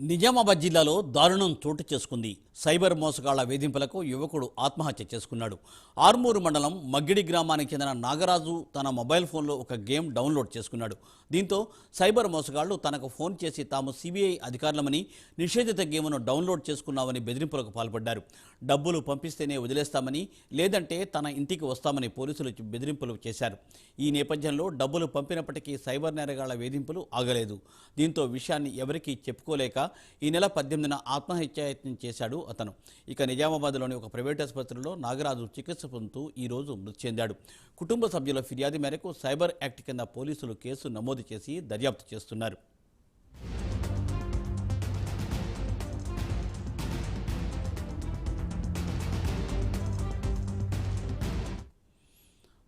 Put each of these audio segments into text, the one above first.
నిజామాబాద్ జిల్లాలో దారుణం చోటు చేసుకుంది. సైబర్ మోసగాళ్ళ వేధింపులకు యువకుడు ఆత్మహత్య చేసుకున్నాడు. ఆర్మూరు మండలం మగ్గిడి గ్రామానికి చెందిన నాగరాజు తన మొబైల్ ఫోన్లో ఒక గేమ్ డౌన్లోడ్ చేసుకున్నాడు. దీంతో సైబర్ మోసగాళ్ళు తనకు ఫోన్ చేసి తాము సిబిఐ అధికారులమని నిషేధిత గేమ్ను డౌన్లోడ్ చేసుకున్నామని బెదిరింపులకు పాల్పడ్డారు. డబ్బులు పంపిస్తేనే వదిలేస్తామని లేదంటే తన ఇంటికి వస్తామని పోలీసులు బెదిరింపులు చేశారు. ఈ నేపథ్యంలో డబ్బులు పంపినప్పటికీ సైబర్ నేరగాళ్ళ వేధింపులు ఆగలేదు. దీంతో విషయాన్ని ఎవరికీ చెప్పుకోలేక ఈ నెల పద్దెనిమిదిన ఆత్మహత్యాయత్నం చేశాడు అతను. ఇక నిజామాబాద్లోని ఒక ప్రైవేట్ ఆసుపత్రిలో నాగరాజు చికిత్స పొందుతూ ఈ రోజు మృతి చెందాడు. కుటుంబ సభ్యుల ఫిర్యాదు మేరకు సైబర్ యాక్ట్ కింద పోలీసులు కేసు నమోదు చేసి దర్యాప్తు చేస్తున్నారు.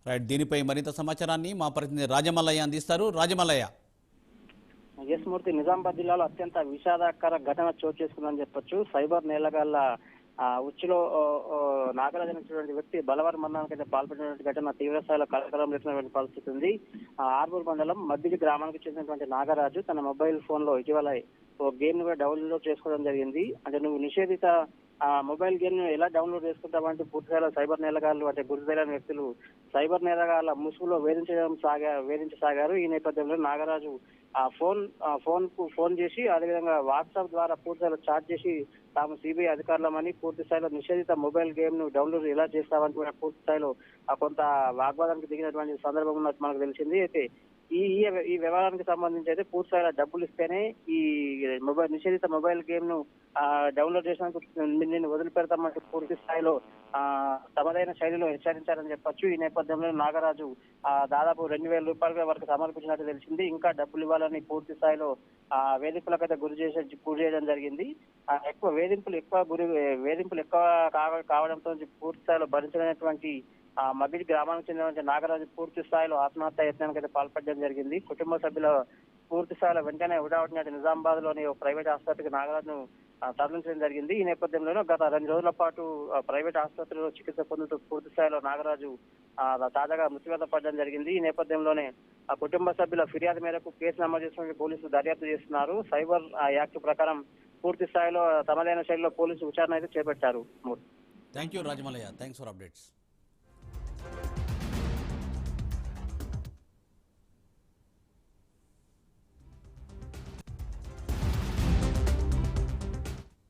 రైట్ దీనిపై మరింత సమాచారాన్ని మా ప్రతినిధి రాజమల్లయ్య అందిస్తారు. రాజమల్లయ్య. ఎస్ మూర్తి నిజామాబాద్ జిల్లాలో అత్యంత విషాదకర ఘటన చోటు చేసుకుందని చెప్పొచ్చు. సైబర్ నేలగాళ్ళ ఉచ్చులో నాగరాజు అనేటువంటి వ్యక్తి బలవర్ మరణానికి అయితే పాల్పడినటువంటి ఘటన తీవ్రస్థాయిలో కలకలం రేపినటువంటి పరిస్థితి ఉంది. ఆ, ఆర్మూర్ మండలం మద్దిలి గ్రామానికి చెందినటువంటి నాగరాజు తన మొబైల్ ఫోన్లో ఇటీవల ఓ గేమ్ను కూడా డౌన్లోడ్ చేసుకోవడం జరిగింది. అంటే నువ్వు నిషేధిత ఆ మొబైల్ గేమ్ను ఎలా డౌన్లోడ్ చేసుకుంటావంటే పూర్తిగా సైబర్ నేలగాళ్ళు అంటే గుర్తు వ్యక్తులు సైబర్ నేరగాళ్ళ ముసుగులో వేధించడం సాగా వేధించసాగారు. ఈ నేపథ్యంలో నాగరాజు ఆ ఫోన్ ఆ ఫోన్కు ఫోన్ చేసి అదేవిధంగా వాట్సాప్ ద్వారా పూర్తిగా చాట్ చేసి తాము సిబిఐ అధికారులమని పూర్తి స్థాయిలో నిషేధిత మొబైల్ గేమ్ను డౌన్లోడ్ ఎలా చేస్తామని కూడా పూర్తి స్థాయిలో ఆ కొంత వాగ్వాదానికి దిగినటువంటి సందర్భం ఉన్నట్టు మనకు తెలిసింది. అయితే ఈ ఈ వ్యవహారానికి సంబంధించి అయితే పూర్తి స్థాయిలో డబ్బులు ఇస్తేనే ఈ మొబైల్ నిషేధిత మొబైల్ గేమ్ను డౌన్లోడ్ చేసినందుకు నేను వదిలిపెడతామంటే పూర్తి స్థాయిలో తమదైన శైలిలో హెచ్చరించారని చెప్పొచ్చు. ఈ నేపథ్యంలో నాగరాజు ఆ దాదాపు రెండు వేల రూపాయల వరకు సమర్పించినట్టు తెలిసింది. ఇంకా డబ్బులు ఇవ్వాలని పూర్తి స్థాయిలో ఆ వేధింపులకైతే గురి చేసే గురి చేయడం జరిగింది. ఆ ఎక్కువ వేధింపులు ఎక్కువ గురి వేధింపులు ఎక్కువ కావ- కావడంతో పూర్తి స్థాయిలో భరించలేనటువంటి ఆ మగిడి గ్రామానికి చెందిన నాగరాజు పూర్తి స్థాయిలో ఆత్మహత్య యత్నానికి అయితే పాల్పడడం జరిగింది. కుటుంబ సభ్యుల పూర్తి స్థాయిలో వెంటనే ఉడావటినట్టు నిజామాబాద్లోని ఒక ప్రైవేట్ ఆసుపత్రికి నాగరాజును తరలించడం జరిగింది. ఈ నేపథ్యంలోనే గత రెండు రోజుల పాటు ప్రైవేట్ ఆసుపత్రిలో చికిత్స పొందుతూ పూర్తి స్థాయిలో నాగరాజు ఆ, తాజాగా మృతివేత పడడం జరిగింది. ఈ నేపథ్యంలోనే ఆ కుటుంబ సభ్యుల ఫిర్యాదు మేరకు కేసు నమోదు చేసుకుని పోలీసులు దర్యాప్తు చేస్తున్నారు. సైబర్ యాక్ట్ ప్రకారం పూర్తి స్థాయిలో తమదైన శైలిలో పోలీసులు విచారణ అయితే చేపట్టారు. Thank you Rajamalayya thanks for updates